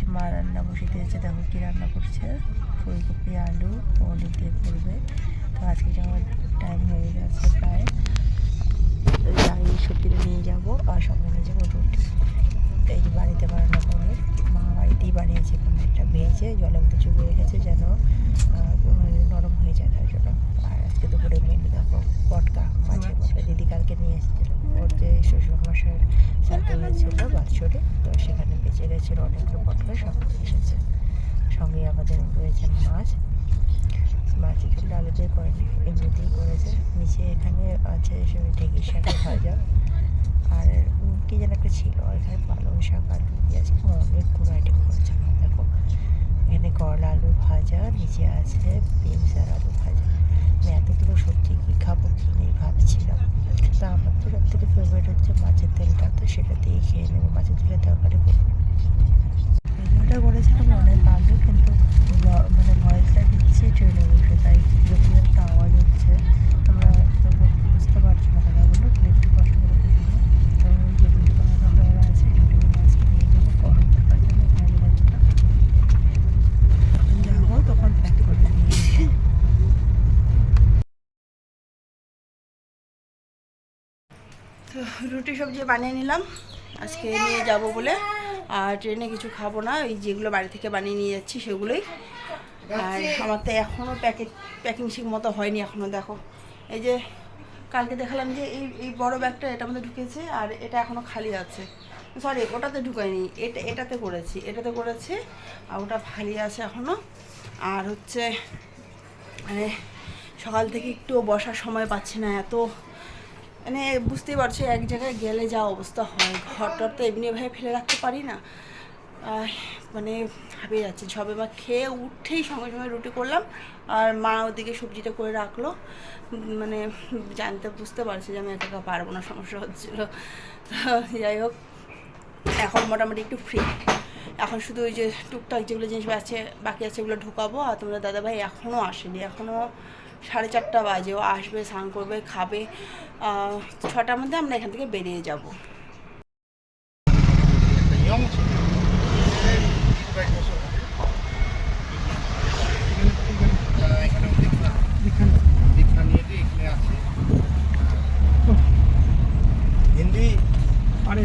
যে মা রান্না বসে দিয়েছে, দেখো কি রান্না করছে। ফুলকপি, আলু পনির দিয়ে করবে। তো আজকে যাওয়ার টাইম হয়ে গেছে প্রায়। যাই, সবজিটা নিয়ে যাব আর সঙ্গে নিয়ে যাব রুটি। এই যে বাড়িতে বানানো পনির। মা বাড়িতেই বানিয়েছে পনিরটা। ভেজে জলের মধ্যে চুবিয়ে রেখেছে যেন মানে নরম হয়ে যায় তার জন্য। আর আজকে দুপুরে মেনু দেখো, পটকা, মাছের পটকা। দিদি কালকে ওর যে শ্বশুর মশাইয়ের সাথে হয়েছিল বাৎসরে তো সেখানে বেঁচে গেছিল, অনেকগুলো পটকা সব এসেছে। সঙ্গে আমাদের রয়েছে মাছ। মাছ একটু আলু দিয়ে করেনি এমনিতেই করেছে। নিচে এখানে আছে ঢেঁকির শাকের ভাজা। আর কি যেন একটা ছিল এখানে পালং শাক আলু পেঁয়াজ অনেকগুলো আইটেম করেছে। দেখো, এখানে করলা আলু ভাজা, নিচে আছে বিনস আর আলু ভাজা আমি এতগুলো সবজি কী খাব কী নেই ভাবছিলাম তো আমার তো সব থেকে ফেভারিট হচ্ছে মাছের তেলটা তো সেটা দিয়েই খেয়ে নেব মাছের তেলের তরকারি করব ভিডিওটা করেছিলাম অনেক আগে কিন্তু ভ- মানে ভয়েসটা দিচ্ছি ট্রেনে বসে তাই যখন একটা আওয়াজ হচ্ছে তোমরা তোমরা বুঝতে পারছ না কথাগুলো তাহলে একটু কষ্ট করে দেখে নিও তো ওই যে ভিডিও বানানো দেওয়া আছে ভিডিও আজকে নিয়ে যাব গরম থাকার জন্য ভালো লাগবে না যখন যাব তখন প্যাক করে নিয়ে যাব তো রুটি সবজি বানিয়ে নিলাম। আজকে নিয়ে যাব বলে। আর ট্রেনে কিছু খাব না ওই যেগুলো বাড়ি থেকে বানিয়ে নিয়ে যাচ্ছি সেগুলোই। আর আমার তো এখনও প্যাকেট, প্যাকিং ঠিক মতো হয়নি এখনও দেখো। এই যে কালকে দেখালাম যে এই এই বড় ব্যাগটা এটার মধ্যে ঢুকেছে আর এটা এখনও খালি আছে। সরি ওটাতে ঢুকায়নি এটা, এটাতে করেছি এটাতে করেছি আর ওটা খালি আছে এখনও আর হচ্ছে মানে সকাল থেকে একটুও বসার সময় পাচ্ছি না, এত মানে বুঝতেই পারছ, এক জায়গায় গেলে যা অবস্থা হয়। ঘরটার তো এমনি এমনিভাবে ফেলে রাখতে পারি না। মানে হাঁপিয়ে যাচ্ছে সবে বা খেয়ে উঠেই সঙ্গে সঙ্গে রুটি করলাম। আর মা ওদিকে সবজিটা করে রাখল। মানে জানতে, বুঝতে পারছি যে আমি একা পারব না, সমস্যা হচ্ছিল। যাই হোক, এখন মোটামুটি একটু ফ্রি এখন শুধু ওই যে টুকটাক যেগুলো জিনিস আছে বাকি আছে ওগুলো ঢোকাবো। আর তোমরা দাদাভাই এখনও আসেনি। এখনও সাড়ে চারটা বাজে ও আসবে স্নান করবে খাবে ছটার মধ্যে আমরা এখান থেকে বেরিয়ে যাব। হিন্দি মানে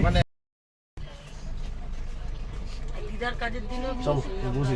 দিদার কাজের দিনও চল বুঝি।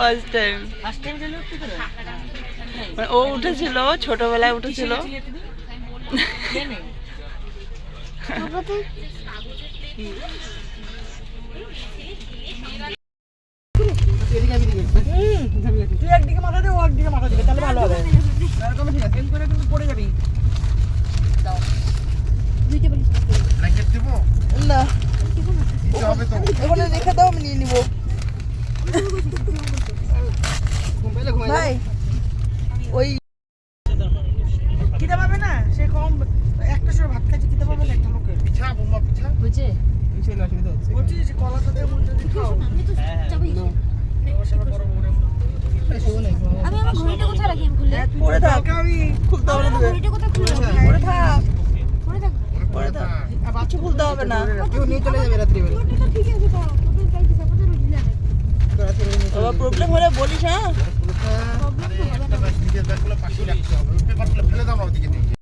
ফার্স্ট টাইম ফার্স্ট টাইম মানে ও উঠেছিল ছোটবেলায় উঠেছিল। মাথা দে ও একদিকে মাথা দিবে তাহলে ভালো হবে এরকম ঠিক আছে করে কিন্তু পড়ে যাবি ব্ল্যাঙ্কেট দেবো না দিতে হবে তো ওখানে রেখে দাও আমি নিয়ে নিবো ঘুম পেলে ঘুমাই ভাই ওই খিদে পাবে না সে কম একটা সময় ভাত খাইছে খিদে পাবে না একটা লোকের পিঠা বোমা পিঠা বুঝে বলছি যে কলাটা দিয়ে মুখ যদি খাও। আমি আমার ঘড়িটা কোথায় রাখি আমি খুললে পরে থাক। আমি খুলতে হবে না ঘড়িটা কোথায় খুলে পরে থাক। পরে থাক। পরে থাক। কিচ্ছু খুলতে হবে না। কেউ নিয়ে চলে যাবে রাত্রিবেলা। ঘড়িটা ঠিক আছে তো তোদের বাবা প্রবলেম হলে বলিস হ্যাঁ? আরে একটা ব্যাগ নিজের ব্যাগগুলো পাশে রাখতে হবে। পেপারগুলো ফেলে দাও না ওদিকে নিয়ে